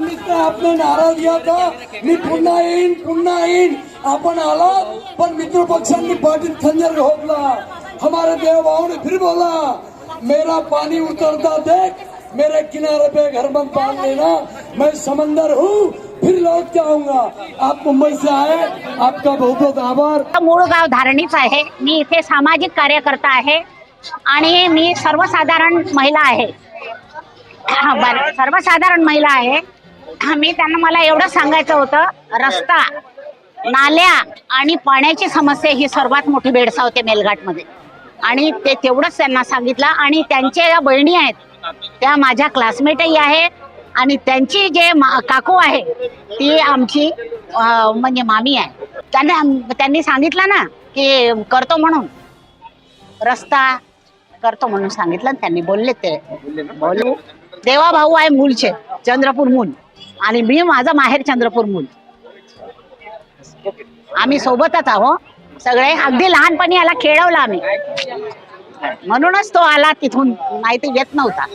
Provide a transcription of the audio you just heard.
मित्र आपने नारा दिया था मी पुन्हा येईन पुन्हा येईन. आपण आलात पण मित्र पक्षांनी पाटील खंजर घोपला. हमारे देव भाव ने फिर बोला. मेरा पानी उतरता देख. मेरे किनारे पे घर बन पाल लेना. मैं समंदर हूँ फिर लौट के आऊंगा. आप मुंबई से आए. आपका बहुत बहुत आभार. मूळ गाव धारणीच आहे. मी इथे सामाजिक कार्यकर्ता आहे आणि मी सर्वसाधारण महिला आहे. सर्वसाधारण महिला आहे. हा, मी त्यांना मला एवढं सांगायचं होतं रस्ता नाल्या आणि पाण्याची समस्या ही सर्वात मोठी भेडसावते मेलघाटमध्ये. आणि ते तेवढंच त्यांना सांगितलं आणि त्यांच्या ज्या बहिणी आहेत त्या माझ्या क्लासमेटही आहे आणि त्यांची जे काकू आहे ती आमची म्हणजे मामी आहे. त्यांना त्यांनी सांगितलं ना की करतो म्हणून. रस्ता करतो म्हणून सांगितलं त्यांनी बोलले ते. बोलू देवा भाऊ आहे मूलचे चंद्रपूर मूल. आणि मी माझं माहेर चंद्रपूर मूल. आम्ही सोबतच आहो. सगळे अगदी लहानपणी याला खेळवलं आम्ही. म्हणूनच तो आला तिथून. माहिती येत नव्हता.